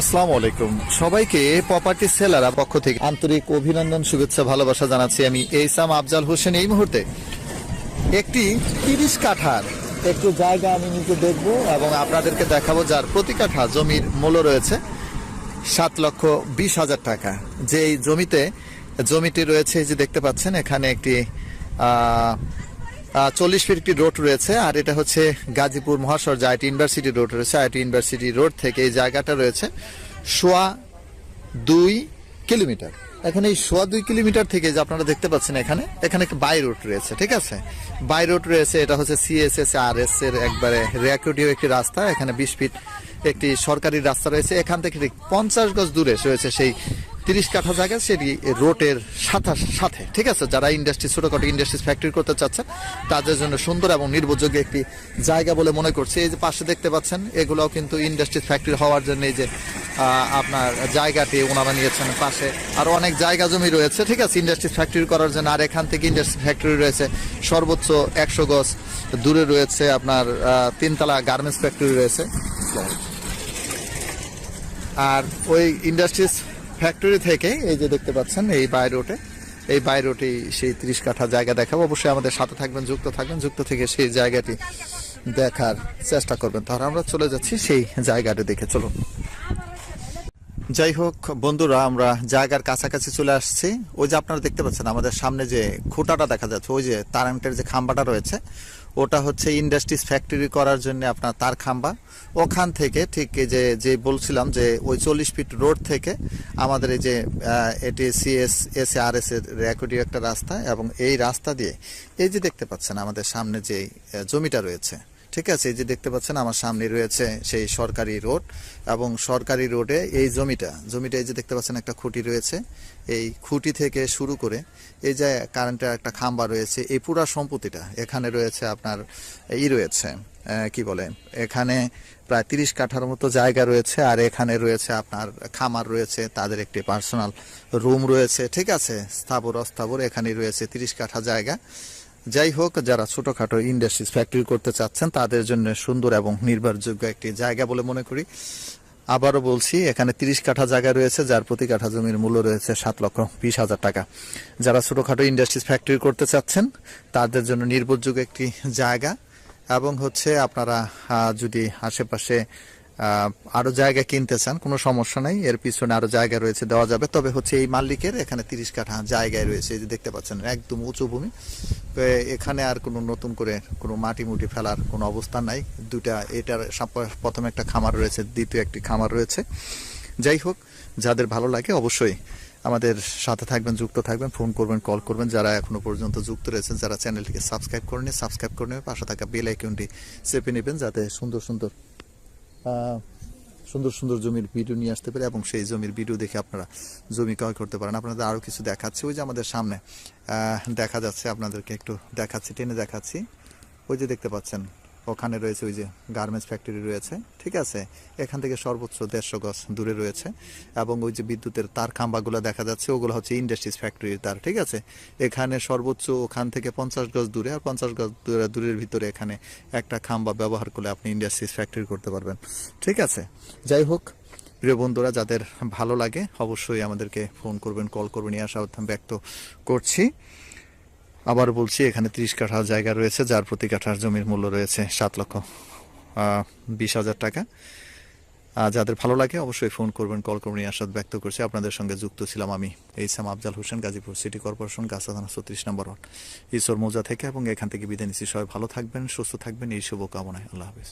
আসসালামু আলাইকুম। সবাইকে প্রপার্টি সেলার পক্ষ থেকে আন্তরিক অভিনন্দন, শুভেচ্ছা, ভালোবাসা জানাচ্ছি আমি এইসাম আফজাল হোসেন এই মুহূর্তে। একটি তিরিশ কাঠার একটু জায়গা আমি নিজে দেখব এবং আপনাদেরকে দেখাবো যার প্রতি কাঠা জমির মূল্য রয়েছে সাত লক্ষ বিশ হাজার টাকা। যে জমিতে জমিটি রয়েছে যে দেখতে পাচ্ছেন, এখানে একটি চল্লিশ ফিট একটি রোড রয়েছে, আর এটা হচ্ছে গাজীপুর মহাসড় যে আইটি ইউনিভার্সিটি রোড রয়েছে। আইটি ইউনিভার্সিটি রোড থেকে এই জায়গাটা রয়েছে সোয়া দুই কিলোমিটার। এখন এই সোয়া দুই কিলোমিটার থেকে যে আপনারা দেখতে পাচ্ছেন এখানে এখানে একটা বাই রোড রয়েছে, ঠিক আছে? বাই রোড রয়েছে, এটা হচ্ছে সিএসএস আর এস এর একবারে রেকর্ডিও একটি রাস্তা, এখানে বিশ ফিট একটি সরকারি রাস্তা রয়েছে। এখান থেকে ঠিক পঞ্চাশ গজ দূরে রয়েছে সেই তিরিশ কাঠা জায়গা, সেটি রোডের সাথে সাথে। ঠিক আছে? যারা ইন্ডাস্ট্রি ছোটখাটো ইন্ডাস্ট্রিজ ফ্যাক্টরি করতে চাচ্ছেন, তাদের জন্য সুন্দর এবং নির্ভরযোগ্য একটি জায়গা বলে মনে করছি। এই যে পাশে দেখতে পাচ্ছেন, এগুলোও কিন্তু ইন্ডাস্ট্রিজ ফ্যাক্টরি হওয়ার জন্য এই যে আপনার জায়গাটি ওনারা নিয়েছেন পাশে। আরও অনেক জায়গা জমি রয়েছে, ঠিক আছে? ইন্ডাস্ট্রি ফ্যাক্টরি করার জন্য আর এখান থেকে ইন্ডাস্ট্রি ফ্যাক্টরি রয়েছে। সর্বোচ্চ একশো গজ দূরে রয়েছে আপনার তিনতলা গার্মেন্টস ফ্যাক্টরি রয়েছে। আর ওই ইন্ডাস্ট্রিজ ফ্যাক্টরি থেকে, এই যে দেখতে পাচ্ছেন, এই বাই রোডে, এই বাই রোডে সেই ত্রিশ কাঠা জায়গা দেখাবো। অবশ্যই আমাদের সাথে থাকবেন, যুক্ত থাকবেন, যুক্ত থেকে সেই জায়গাটি দেখার চেষ্টা করবেন। তাহলে আমরা চলে যাচ্ছি সেই জায়গাটি দেখে, চলুন। যাই হোক, বন্ধুরা, আমরা জায়গার কাছাকাছি চলে আসছি। ওই যে আপনারা দেখতে পাচ্ছেন, আমাদের সামনে যে খুঁটাটা দেখা যাচ্ছে, ওই যে তারান্টের যে খাম্বাটা রয়েছে ওটা হচ্ছে ইন্ডাস্ট্রিজ ফ্যাক্টরি করার জন্য আপনার তার খাম্বা। ওখান থেকে ঠিক যে যে বলছিলাম যে ওই চল্লিশ ফিট রোড থেকে আমাদের এই যে এটি সিএস এস আর এস এর রেকর্ডিও একটা রাস্তা এবং এই রাস্তা দিয়ে এই যে দেখতে পাচ্ছেন আমাদের সামনে যে জমিটা রয়েছে। ঠিক আছে, এই যে দেখতে পাচ্ছেন আমার সামনে রয়েছে সেই সরকারি রোড এবং সরকারি রোডে এই জমিটা জমিটা এই যে দেখতে পাচ্ছেন একটা খুঁটি রয়েছে। এই খুঁটি থেকে শুরু করে এই যে কারেন্টের একটা খাম্বা রয়েছে, এই পুরা সম্পত্তিটা এখানে রয়েছে আপনার, ই রয়েছে কি বলে, এখানে প্রায় তিরিশ কাঠার মতো জায়গা রয়েছে আর এখানে রয়েছে আপনার খামার রয়েছে, তাদের একটি পার্সোনাল রুম রয়েছে, ঠিক আছে, স্থাবর অস্থাবর এখানে রয়েছে তিরিশ কাঠা জায়গা। যাই হোক, যারা ছোটখাটো ইন্ডাস্ট্রিজ ফ্যাক্টরি করতে চাচ্ছেন, তাদের জন্য সুন্দর এবং নির্ভরযোগ্য একটি জায়গা বলে মনে করি। আবারও বলছি, এখানে তিরিশ কাঠা জায়গা রয়েছে, যার প্রতি কাঠা জমির মূল্য রয়েছে সাত লক্ষ বিশ হাজার টাকা। যারা ছোটখাটো ইন্ডাস্ট্রিজ ফ্যাক্টরি করতে চাচ্ছেন, তাদের জন্য নির্ভরযোগ্য একটি জায়গা। এবং হচ্ছে, আপনারা যদি আশেপাশে আরও জায়গা কিনতে চান কোনো সমস্যা নাই, এর পিছনে আরও জায়গা রয়েছে, দেওয়া যাবে। তবে হচ্ছে এই মালিকের এখানে তিরিশ কাঠা জায়গায় রয়েছে যে দেখতে পাচ্ছেন, একদম উঁচু ভূমি। এখানে আর কোনো নতুন করে কোনো মাটি মুটি ফেলার কোনো অবস্থা নাই। দুটা এটার প্রথমে একটা খামার রয়েছে, দ্বিতীয় একটি খামার রয়েছে। যাই হোক, যাদের ভালো লাগে অবশ্যই আমাদের সাথে থাকবেন, যুক্ত থাকবেন, ফোন করবেন, কল করবেন। যারা এখনও পর্যন্ত যুক্ত রয়েছেন, যারা চ্যানেলটিকে সাবস্ক্রাইব করে নিয়ে সাবস্ক্রাইব করে নেবে পাশে থাকা বেল আইকনটি চেপে নেবেন, যাতে সুন্দর সুন্দর সুন্দর সুন্দর জমির ভিডিও নিয়ে আসতে পারে এবং সেই জমির ভিডিও দেখে আপনারা জমি ক্রয় করতে পারেন। আপনাদের আরও কিছু দেখাচ্ছি। ওই যে আমাদের সামনে দেখা যাচ্ছে, আপনাদেরকে একটু দেখাচ্ছি, টেনে দেখাচ্ছি। ওই যে দেখতে পাচ্ছেন ওখানে রয়েছে ওই যে গার্মেন্টস ফ্যাক্টরি রয়েছে, ঠিক আছে? এখান থেকে সর্বোচ্চ দেড়শো গজ দূরে রয়েছে। এবং ওই যে বিদ্যুতের তার খাম্বাগুলো দেখা যাচ্ছে, ওগুলো হচ্ছে ইন্ডাস্ট্রিজ ফ্যাক্টরির তার, ঠিক আছে? এখানে সর্বোচ্চ ওখান থেকে পঞ্চাশ গজ দূরে আর পঞ্চাশ গজ দূরে- দূরের ভিতরে এখানে একটা খাম্বা ব্যবহার করলে আপনি ইন্ডাস্ট্রিজ ফ্যাক্টরি করতে পারবেন, ঠিক আছে? যাই হোক, প্রিয় বন্ধুরা, যাদের ভালো লাগে অবশ্যই আমাদেরকে ফোন করবেন কল করবেন, এই আশা ব্যক্ত করছি। আবার বলছি, এখানে ত্রিশ কাঠা জায়গা রয়েছে, যার প্রতি কাঠার জমির মূল্য রয়েছে সাত লক্ষ বিশ হাজার টাকা। যাদের ভালো লাগে অবশ্যই ফোন করবেন, কল করবেন, এই আশা ব্যক্ত করছি। আপনাদের সঙ্গে যুক্ত ছিলাম আমি এই সাম আফজাল হোসেন, গাজীপুর সিটি কর্পোরেশন, গাছা থানা ছত্রিশ নম্বর ওয়ার্ড। ঈশ্বর মৌজা থেকে এবং এখান থেকে বিদায় নিচ্ছি। সবাই ভালো থাকবেন, সুস্থ থাকবেন, এই শুভকামনায়। আল্লাহ হাফিজ।